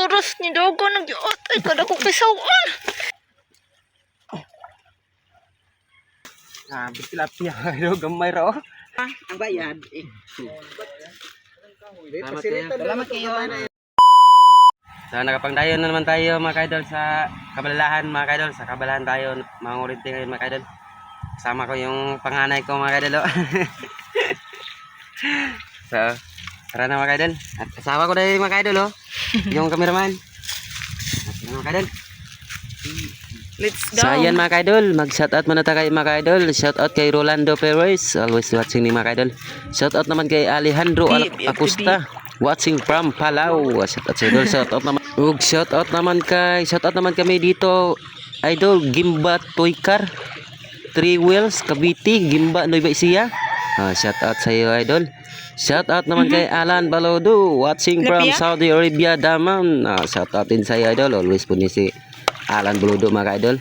oras ni Dogo nag-iot. Ay, kada ko kisawan. Ah, tilapia. Ano, gamay ra. Ang bayad. Eh. Salamat kayo. Salamat kayo. So, nakapangdayon na naman tayo mga kaidol sa kabalalahan mga kaidol. Sa kabalahan tayo, mga ngurinti ngayon mga kaidol. Kasama ko yung panganay ko mga kaidol. so, tara na mga kaidol. At kasama ko na yung mga kaidol oh. Yung cameraman. At yun, mga kaidol. Let's go. So ayan mga kaidol, mag-shoutout muna tayo kay mga kaidol. Shoutout kay Rolando Perez, always watching ni mga kaidol. Shoutout naman kay Alejandro Acosta, watching from Palau. Shoutout sa idol, shoutout naman. Ug shoutout naman kay, shoutout naman kami dito, idol Gimba Toykar. Three Wheels, Cavite, Gimba Nueva Ecija. Ah, shoutout sa iyo idol. Shoutout naman kay Alan Balodo, watching from Lapia? Saudi Arabia, Daman. Ah, shoutout din sa iyo idol, always po ni si Alan Buludo mga idol.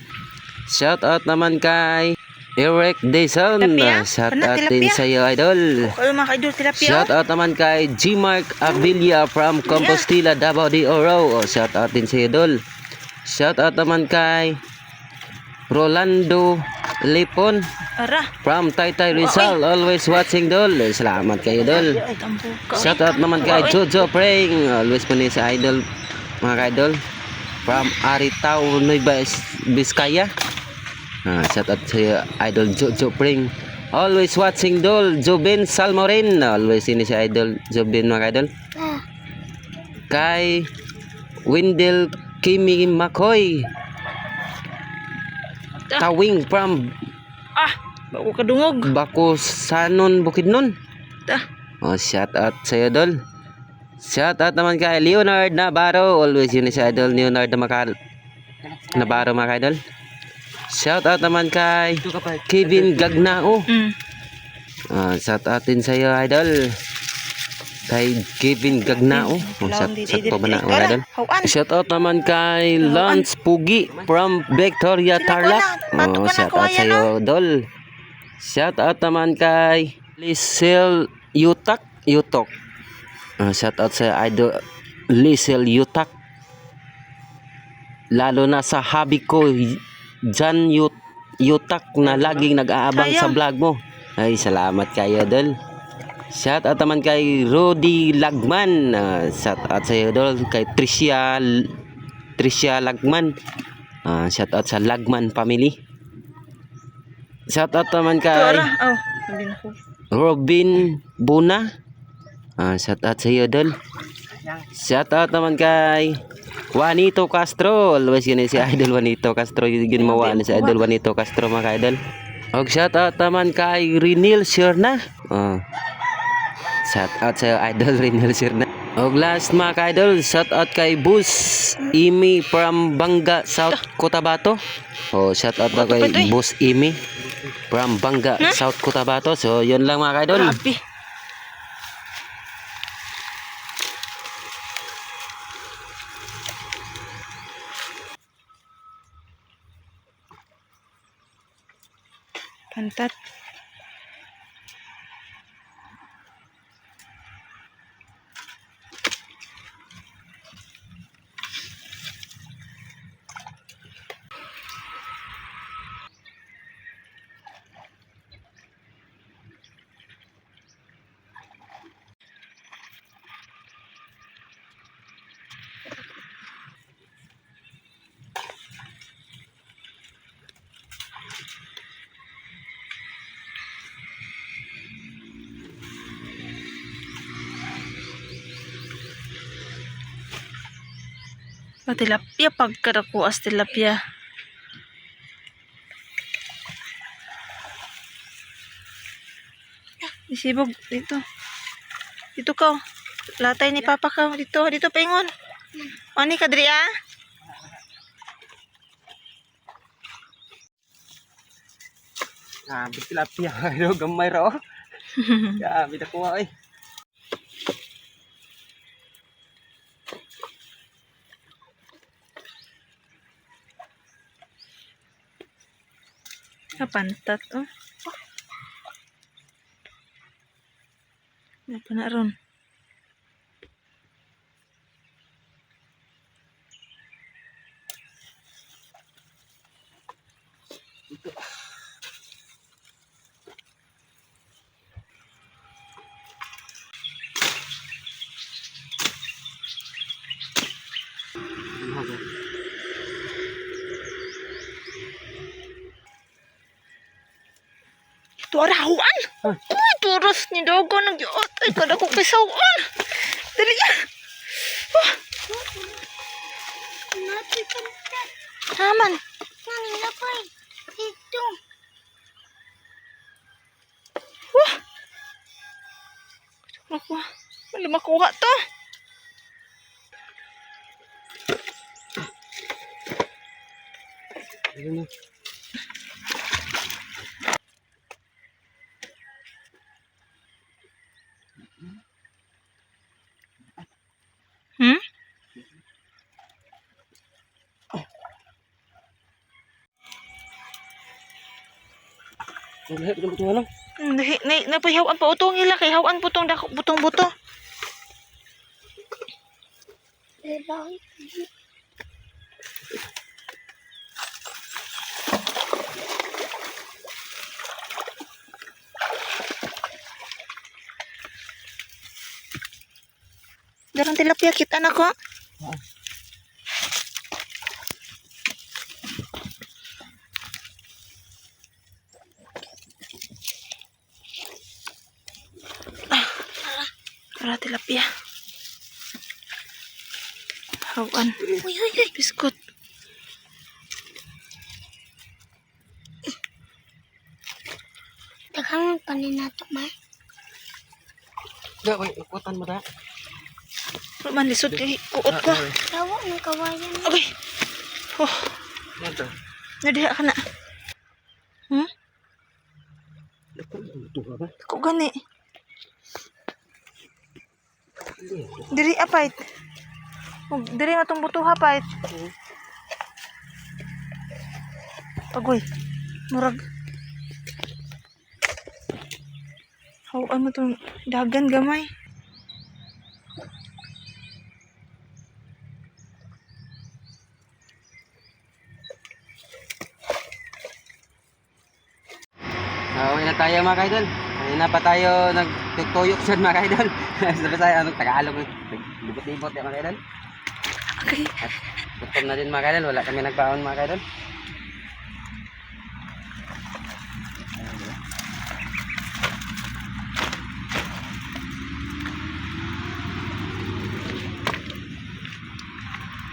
Shout out naman kay Eric Deson. Tilapia? Shout Ano, out din sa iyo idol. Mga tilapia. Shout out naman kay G Mark Abilia from Compostela, Davao de Oro. Oh, shout out din sa iyo idol. Shout out naman kay Rolando Lipon Ara. from Taytay Rizal. Always watching dol. Salamat kayo dol. Shout out naman kay Jojo Preng. Always ni sa idol, mga idol. From Aritao, Nueva Vizcaya. Ah, shout out sa idol Jojo Preng. Always watching dol, Jobin Salmorin. Always ini si idol Jobin mga idol. Kay Windel Kimi Makoy. Tawing from Bago kadungog. Bakusanon Bukidnon. Ta. Oh, shout out sa iyo, Dol. Shout out naman kay Leonard Navarro. Always yun si Idol Leonard Namakal. Navarro mga idol. Shout out naman kay Kevin Gagnao. Mm. Ah, shout out din sa iyo, Idol. Kay Kevin Gagnao. Oh, shout, shout pa ba na mga idol? Shout out naman kay Lance Pugi from Victoria Tarlac. Oh, shout out kuya, sa iyo, Dol. Shout out naman kay Lisel Yutak Yutok. Ah, shout out sa idol Lisel Yutak. Lalo na sa hobby ko Jan Yut Yutak na laging nag-aabang sa vlog mo. Ay, salamat kayo, Dol. Shout out naman kay Rudy Lagman. Ah, shout out sa iyo, Dol. Kay Tricia Tricia Lagman. Ah, shout out sa Lagman family. Shout out naman kay ara. Oh, sabi na ko. Robin Buna. Ah, shout out sa iyo, Dol. Shout out naman kay Juanito Castro. Always yun si Idol Juanito Castro. Yun mawa ni si Idol Juanito Castro mga idol. Og shout out naman kay Renil Sierna. Ah. Shout out sa Idol Renil Sierna. Og last mga idol, shout out kay Bus Imi from Banga, South Cotabato. Oh, shout out daw kay eh. Bus Imi from Banga, South Cotabato. So, yun lang mga idol. Grabe. Pantat. Tilapia pagkadakuas tilapia. Isibog dito. Dito ka. oh. Latay ni Papa ka dito. Dito paingon. Ani ka diri ah? Ah, tilapia. Gamay ra oh. Ya, bida ko eh. Kapantat oh. Ano na ron? Warahuan! Uy, turos ni Dogo ng giot. Ay, kada ko kasawan. Dali yan. Oh. Naman. Kanina pa eh. Dito. Wah. Nakuha. Wala makuha to. Hmm? Ang lahat ng buto lang. Hmm, Nahi, na, napahihawan pa utong ila kay hawan putong dako butong buto. Darang tilapia kita na ko. Para tilapia. Hawan. Uy, uy, uy. Biskot. Daghang kanin na to, ma. Da, wait, ikutan mo da. Wala man lisod kay kuot ko. Tawa ng kawayan. Okay. Oh, Nada. nadiha ka na. Hmm? Buto ka ba? Ako gani. Diri apait. Ug diri matong buto hapait. Agoy. Murag. Hawan mo tong dagan gamay. Ah, uwi na tayo mga kaidol. Kanina pa tayo nagtutuyok siya mga kaidol. Sabi tayo, anong Tagalog, libot-libot yan mga kaidol. Okay. At gutom na din mga kaidol, wala kami nagbaon mga kaidol.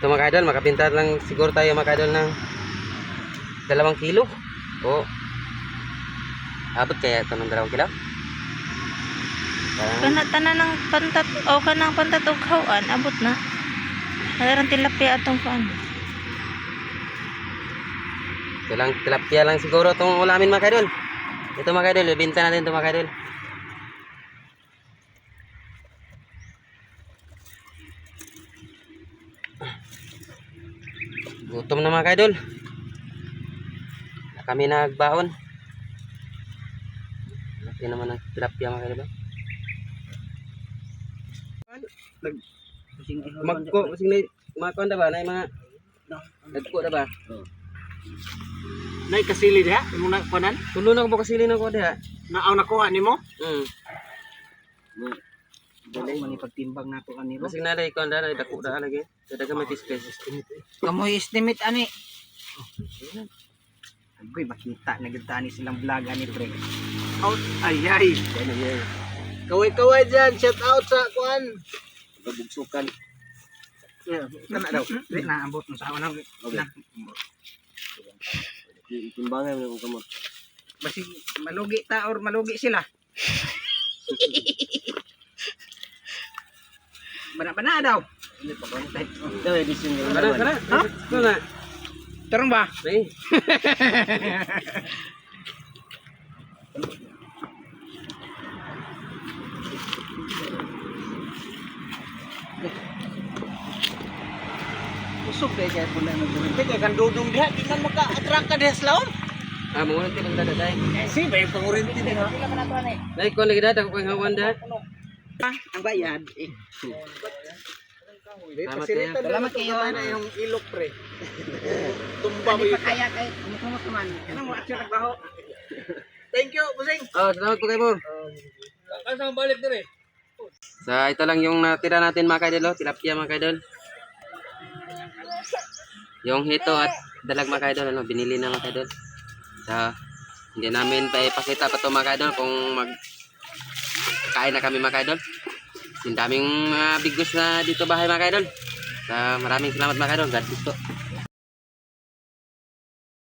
Ito mga kaidol, makapinta lang siguro tayo mga kaidol ng dalawang kilo. O, abot kaya ito ng dalawang kilo? Kana tanan ng pantat o kanang pantat og hawan abot na. Alarang tilapia atong kuan. ito lang, tilapia lang siguro itong ulamin mga. Ito mga kaidol, ibinta natin ito mga. Gutom na mga. Na Kami nagbaon. Laki naman ng tilapia mga. Magko, kasing na, mga kuwan na ba? Na mga, nagko na ba? Nay kasili diha, imo na kuanan. Tulo na ko kasili na ko diha? Naaw nakuha nimo. Hmm. Dali man ipagtimbang nato kanimo. Masing nalay ko anda dako da lagi. Daga may display. Kamoy estimate ani. Agoy makita na gid tani silang vlog ani pre. Out ay ay. Kaway-kaway dyan, shout out sa kuan. Pabugsukan. Yeah, kana daw. Di na ambot sa unang. na- Timbangan mo kamo. Basig malugi ta or malugi sila. Bana-bana daw. Daw edition ni. Kana kana. Ha? Kana. Tarong ba? Hey. Usog kay kay pula na dumi. Kay kan dudong diha di man maka-attract ka diha sa laom. Ah mo nang tilang dada dai. Si bay pangurinti diha. Dai ko lagi dada ko ngawan da. Ang bayad eh. Salamat kayo. Salamat kayo. na yung ilok pre. Tumba mo pa kaya kay kumot man. Ano mo action nagbaho? Thank you, Busing. Oh, salamat po kayo mo. Kasang balik dire. Sa ito lang yung natira natin mga kaidol, oh. tilapia mga kaidol. Yung hito at dalag mga kaidol, ano, binili na mga kaidol. Sa Hindi namin pa ipakita pa to mga idol kung mag kain na kami mga idol. Yung daming mga bigos na dito bahay mga idol. Uh, maraming salamat mga idol. God bless po.